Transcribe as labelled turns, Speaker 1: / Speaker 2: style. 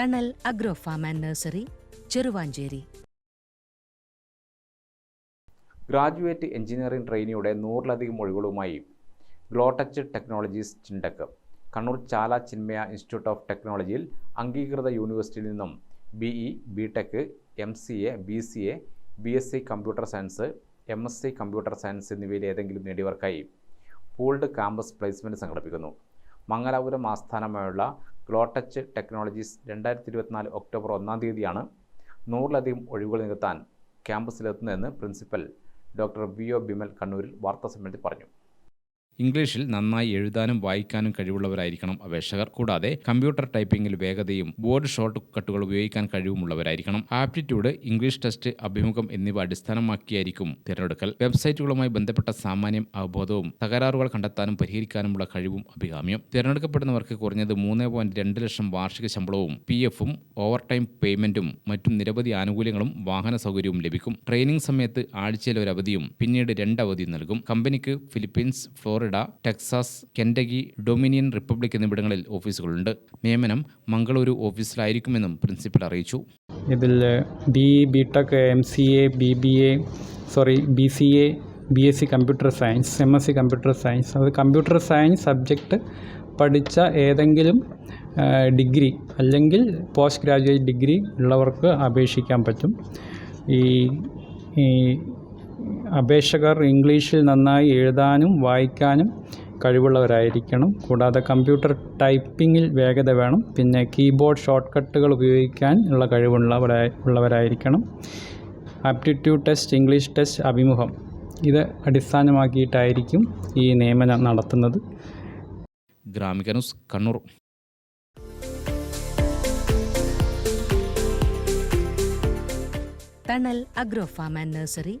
Speaker 1: Thanal agro farm and nursery Cheruvanchery.
Speaker 2: Graduate engineering ട്രെയിനിയുടെ നൂറിലധികം ഒഴികളുമായി ഗ്ലോടച്ച് technologies ചിൻഡക്ക് കണ്ണൂർ ചാല ചിന്മയ ഇൻസ്റ്റിറ്റ്യൂട്ട് ഓഫ് ടെക്നോളജിയിൽ അംഗീകൃത യൂണിവേഴ്സിറ്റിയിൽ നിന്നും B E B tech M C A B C A B S C computer science M S C computer science എന്നിവയിൽ ഏതെങ്കിലും നേടിയവർക്കായി pooled campus placement സംഘടിപ്പിക്കുന്നു. മംഗലാപുരം ആസ്ഥാനമായുള്ള ഗ്ലോട്ടച്ച് ടെക്നോളജീസ് രണ്ടായിരത്തി ഇരുപത്തിനാല് ഒക്ടോബർ ഒന്നാം തീയതിയാണ് നൂറിലധികം ഒഴിവുകൾ നികത്താൻ ക്യാമ്പസിലെത്തുന്നതെന്ന് principal doctor V O Bimal കണ്ണൂരിൽ വാർത്താസമ്മേളനത്തിൽ പറഞ്ഞു.
Speaker 3: ഇംഗ്ലീഷിൽ നന്നായി എഴുതാനും വായിക്കാനും കഴിവുള്ളവരായിരിക്കണം അപേക്ഷകർ. കൂടാതെ കമ്പ്യൂട്ടർ ടൈപ്പിംഗിൽ വേഗതയും ബോർഡ് ഷോർട്ട് കട്ടുകൾ ഉപയോഗിക്കാൻ കഴിവുമുള്ളവരായിരിക്കണം. ആപ്റ്റിറ്റ്യൂഡ് ഇംഗ്ലീഷ് ടെസ്റ്റ് അഭിമുഖം എന്നിവ അടിസ്ഥാനമാക്കിയായിരിക്കും തിരഞ്ഞെടുക്കൽ. വെബ്സൈറ്റുകളുമായി ബന്ധപ്പെട്ട സാമാന്യം അവബോധവും തകരാറുകൾ കണ്ടെത്താനും പരിഹരിക്കാനുമുള്ള കഴിവും അഭികാമ്യം. തിരഞ്ഞെടുക്കപ്പെടുന്നവർക്ക് കുറഞ്ഞത് മൂന്ന് പോയിന്റ് രണ്ട് ലക്ഷം വാർഷിക ശമ്പളവും പി എഫും ഓവർ ടൈം പേയ്മെന്റും മറ്റും നിരവധി ആനുകൂല്യങ്ങളും വാഹന സൗകര്യവും ലഭിക്കും. ട്രെയിനിംഗ് സമയത്ത് ആഴ്ചയിൽ ഒരു അവധിയും പിന്നീട് രണ്ട് അവധിയും നൽകും. കമ്പനിക്ക് Philippines Florida Texas Kentucky Dominican republic എന്നിവിടങ്ങളിൽ ഓഫീസുകളുണ്ട്. നിയമനം മംഗളൂരു ഓഫീസിലായിരിക്കുമെന്നും പ്രിൻസിപ്പൽ അറിയിച്ചു.
Speaker 4: ഇതിൽ B B tech M C A B B A sorry B C A B S C computer science M S C computer science. അത് കമ്പ്യൂട്ടർ സയൻസ് സബ്ജക്റ്റ് പഠിച്ച ഏതെങ്കിലും degree അല്ലെങ്കിൽ പോസ്റ്റ് ഗ്രാജുവേറ്റ് ഡിഗ്രി ഉള്ളവർക്ക് അപേക്ഷിക്കാൻ പറ്റും. ഈ അപേക്ഷകർ ഇംഗ്ലീഷിൽ നന്നായി എഴുതാനും വായിക്കാനും കഴിവുള്ളവരായിരിക്കണം. കൂടാതെ കമ്പ്യൂട്ടർ ടൈപ്പിങ്ങിൽ വേഗത വേണം. പിന്നെ കീബോർഡ് ഷോർട്ട് കട്ടുകൾ ഉപയോഗിക്കാൻ ഉള്ള കഴിവുള്ളവരായി ഉള്ളവരായിരിക്കണം. ആപ്റ്റിറ്റ്യൂഡ് ടെസ്റ്റ് ഇംഗ്ലീഷ് ടെസ്റ്റ് അഭിമുഖം. ഇത് അടിസ്ഥാനമാക്കിയിട്ടായിരിക്കും ഈ നിയമനം നടത്തുന്നത്.
Speaker 3: Gramika news Kannur.
Speaker 1: Thanal agro farm and nursery